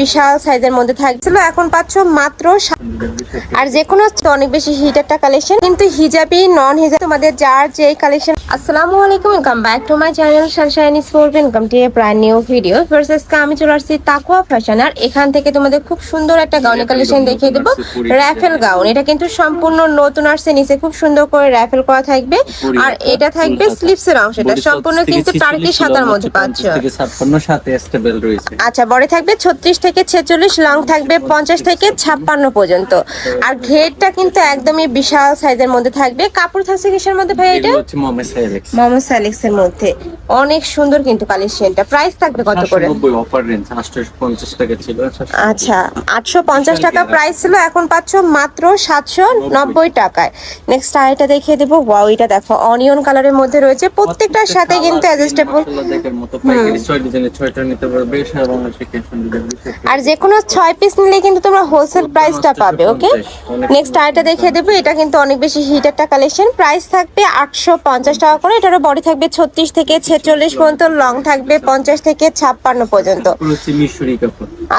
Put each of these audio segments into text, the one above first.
বিশাল সাইজের মধ্যে থাকছিল। এখন পাচ্ছ মাত্র আর যে কোনো অনেক বেশি হিট একটা কালেকশন কিন্তু হিজাবি নন হিজাব তোমাদের যার যে কালেকশন আসসালামু আলাইকুম welcome back to my channel sunshine sport welcome to a brand new video versus আমি চলে আসছি তাকুয়া ফ্যাশন আর এখান থেকে তোমাদের খুব সুন্দর একটা গাউনের কালেকশন দেখিয়ে দেবো। র্যাফেল গাউন এটা কিন্তু সম্পূর্ণ নতুন আসছে নিচে খুব সুন্দর করে র্যাফেল করা থাকবে। আর এটা থাকবে স্লিপসের অংশটা সম্পূর্ণ কিন্তু টার্কি সাদার মধ্যে পাচ্ছ। আচ্ছা বড় থাকবে ছত্রিশ থেকে ছেচল্লিশ লং থাকবে পঞ্চাশ থেকে ছাপ্পান্ন পর্যন্ত। আর ঘেরটা কিন্তু একদমই বিশাল সাইজের মধ্যে থাকবে। কাপড় থাকছে কিসের মধ্যে ভাই এটা? মোহাম্মদ স্যালেক্স এর মধ্যে। অনেক সুন্দর কিন্তু কালেকশনটা প্রাইস থাকবে কত করে? আচ্ছা আটশো পঞ্চাশ টাকা প্রাইস ছিল এখন পাচ্ছ মাত্র সাতশো নব্বই টাকায়। নেক্সট আরেকটা দেখিয়ে দেবো। ওয়াও এটা দেখো অনিয়ন কালারের মধ্যে রয়েছে। প্রত্যেকটার সাথে কিন্তু অ্যাডজাস্টেবল দেখের আর যে কোনো ছয় পিস নিলে কিন্তু তোমরা হোলসেল প্রাইসটা পাবে ওকে নেক্সট আরেকটা দেখিয়ে দেবো এটা কিন্তু অনেক বেশি হিট একটা কালেকশন প্রাইস থাকবে আটশো পঞ্চাশ টাকা করে এটারও বডি থাকবে ছত্রিশ থেকে ছেচল্লিশ পর্যন্ত লং থাকবে পঞ্চাশ থেকে ছাপ্পান্ন পর্যন্ত।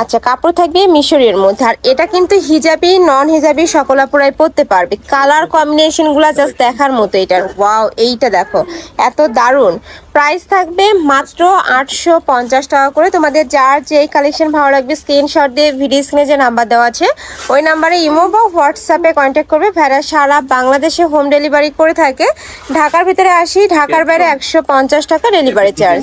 আচ্ছা কাপড় থাকবে মিশরের মধ্যে। আর এটা কিন্তু হিজাবি নন হিজাবি সকল আপুরাই পরতে পারবে। কালার কম্বিনেশনগুলা জাস্ট দেখার মতো এটার। ওয়াও এইটা দেখো এত দারুণ। প্রাইস থাকবে মাত্র আটশো পঞ্চাশ টাকা করে। তোমাদের যার যে কালেকশন ভালো লাগবে স্ক্রিনশট দিয়ে ভিডিও স্ক্রিনে যে নাম্বার দেওয়া আছে ওই নাম্বারে ইমো বা হোয়াটসঅ্যাপে কন্ট্যাক্ট করবে। ভেড়া সারা বাংলাদেশে হোম ডেলিভারি করে থাকে। ঢাকার ভিতরে আসি ঢাকার বাইরে একশো পঞ্চাশ টাকা ডেলিভারি চার্জ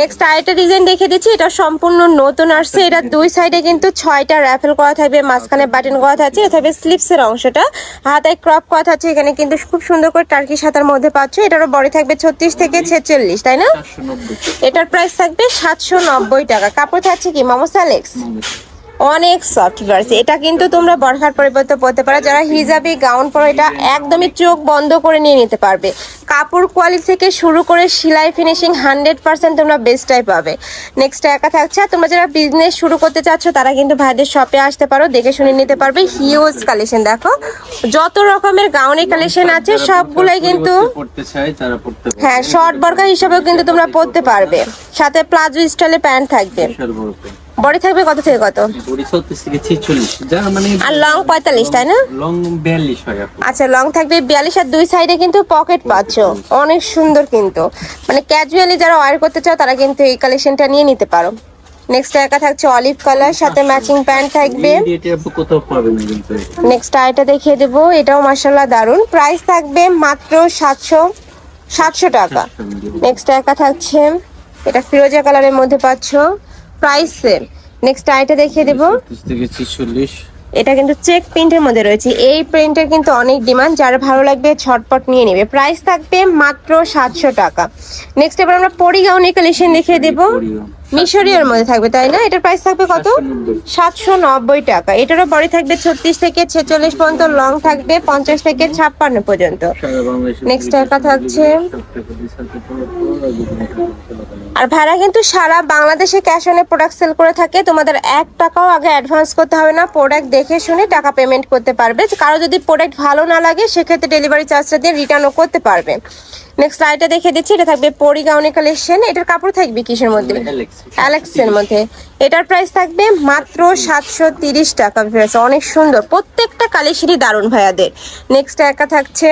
নেক্সট আরেকটা ডিজাইন দেখে দিচ্ছি এটা সম্পূর্ণ নতুন আসছে। এটা দুই সাইডে কিন্তু ছয়টা র্যাফেল করা থাকবে মাঝখানে বাটন করা থাকছে এটা থাকবে স্লিপসের অংশটা। হাতায় ক্রপ করা থাকছে এখানে কিন্তু খুব সুন্দর করে টার্কি সাতার মধ্যে পাচ্ছ এটারও বড় থাকবে ছত্রিশ থেকে ছেচল্লিশ তাই না? এটার প্রাইস থাকবে সাতশো নব্বই টাকা। কাপড় থাকছে কি মোমো স্যালেক্স অনেক সফট ভার্স এটা কিন্তু তোমরা বরখার পরিবর্তে পড়তে পারো। যারা হিজাবি গাউন পরো এটা একদমই চোখ বন্ধ করে নিয়ে নিতে পারবে। কাপড় কোয়ালিটি থেকে শুরু করে সেলাই ফিনিশিং হান্ড্রেড পার্সেন্ট তোমরা বেস্টটাই পাবে। নেক্সট একা থাকছে। আর তোমরা যারা বিজনেস শুরু করতে চাচ্ছ তারা কিন্তু ভাইদের শপে আসতে পারো দেখে শুনে নিতে পারবে। হিউজ কালেকশন দেখো। যত রকমের গাউনের কালেকশন আছে সবগুলাই কিন্তু পড়তে চাই তারা পড়তে পারে হ্যাঁ শর্ট বর্গা হিসাবেও কিন্তু তোমরা পরতে পারবে। সাথে প্লাজো স্টাইলে প্যান্ট থাকবে। বড় থাকবে কত থেকে কত? বড়ি ছত্রিশ থেকে ছেচল্লিশ যা মানে আর লং পঁয়তাল্লিশ তাই না? লং হয় আচ্ছা লং থাকবে বিয়াল্লিশ আর দুই সাইডে কিন্তু পকেট পাচ্ছ। অনেক সুন্দর কিন্তু। মানে ক্যাজুয়ালি যারা ওয়ার করতে চাও তারা কিন্তু এই কালেকশনটা নিয়ে নিতে পারো। নেক্সট একা থাকছে অলিভ কালার সাথে ম্যাচিং প্যান্ট থাকবে। নেক্সট আইটা দেখিয়ে দেবো এটাও মার্শাল্লাহ দারুণ প্রাইস থাকবে মাত্র সাতশো সাতশো টাকা। নেক্সট একা থাকছে এটা ফিরোজা কালারের মধ্যে পাচ্ছ। প্রাইস সেম নেক্সট আইটা দেখিয়ে দেবো। এটা কিন্তু চেক প্রিন্টের মধ্যে রয়েছে। এই প্রিন্টের কিন্তু অনেক ডিমান্ড যারা ভালো লাগবে ছটপট নিয়ে নেবে। প্রাইস থাকবে মাত্র সাতশো টাকা। নেক্সট এবার আমরা পরি গাউনের কালেকশন দেখিয়ে দেবো। মিশরীয়র মধ্যে থাকবে তাই না? এটার প্রাইস থাকবে কত? সাতশো নব্বই। টাকা। এটারও বড়ি থাকবে ছত্রিশ থেকে ছেচল্লিশ পর্যন্ত লং থাকবে পঞ্চাশ থেকে ছাপ্পান্ন পর্যন্ত। Next একা থাকছে। আর ভাড়া কিন্তু সারা বাংলাদেশে ক্যাশ অনে প্রোডাক্ট সেল করে থাকে। তোমাদের এক টাকাও আগে অ্যাডভান্স করতে হবে না। প্রোডাক্ট দেখে শুনে টাকা পেমেন্ট করতে পারবে। কারও যদি প্রোডাক্ট ভালো না লাগে সেক্ষেত্রে ডেলিভারি চার্জটা দিয়ে রিটার্নও করতে পারবে। নেক্সট লাইটটা দেখে দিচ্ছি। এটা থাকবে পরি গাউনি কালেকশন এটার কাপড় থাকবে কিসের মধ্যে। অ্যালেক্সের মধ্যে। এটার প্রাইস থাকবে মাত্র সাতশো তিরিশ টাকা প্রাইস অনেক সুন্দর। প্রত্যেকটা কালেকশনই দারুণ ভাইয়াদের। নেক্সট একা থাকছে।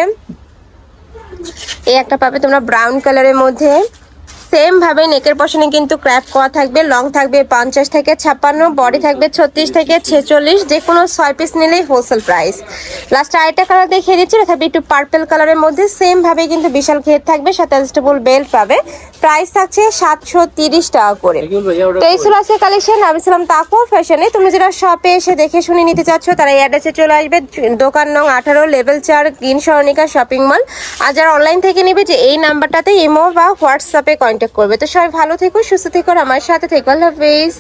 এই একটা পাবে তোমরা ব্রাউন কালারের মধ্যে। সেম ভাবে নেকের পশনে কিন্তু ক্র্যাপ করা থাকবে লং থাকবে পঞ্চাশ থেকে ছাপ্পান্ন বডি থাকবে ছত্রিশ থেকে ছেচল্লিশ যে কোনো ছয় পিস নিলেই হোলসেল প্রাইস লাস্ট আরেকটা কালার দেখিয়ে দিচ্ছি তথাপি একটু পার্পেল কালারের মধ্যে সেম ভাবে কিন্তু বিশাল ঘের থাকবে সাথে অ্যাডজাস্টেবল বেল্ট পাবে। প্রাইস থাকছে সাতশো তিরিশ টাকা করে। এগুলো ভাইয়া ওরা তো এই ছিল আজকে কালেকশন আমি ছিলাম তাকো ফ্যাশনে তুমি যারা শপে এসে দেখে শুনে নিতে চাচ্ছ তারা এই অ্যাড্রেসে চলে আসবে দোকান নং আঠারো লেভেল চার গ্রিন সরণিকা শপিং মল আর যারা অনলাইন থেকে নেবে যে এই নাম্বারটাতে ইমো বা হোয়াটসঅ্যাপে কন্ট্যাক্ট করবে। তো সবাই ভালো থেকো সুস্থ থেকো আমার সাথে থেকো। আল্লাহ হাফেজ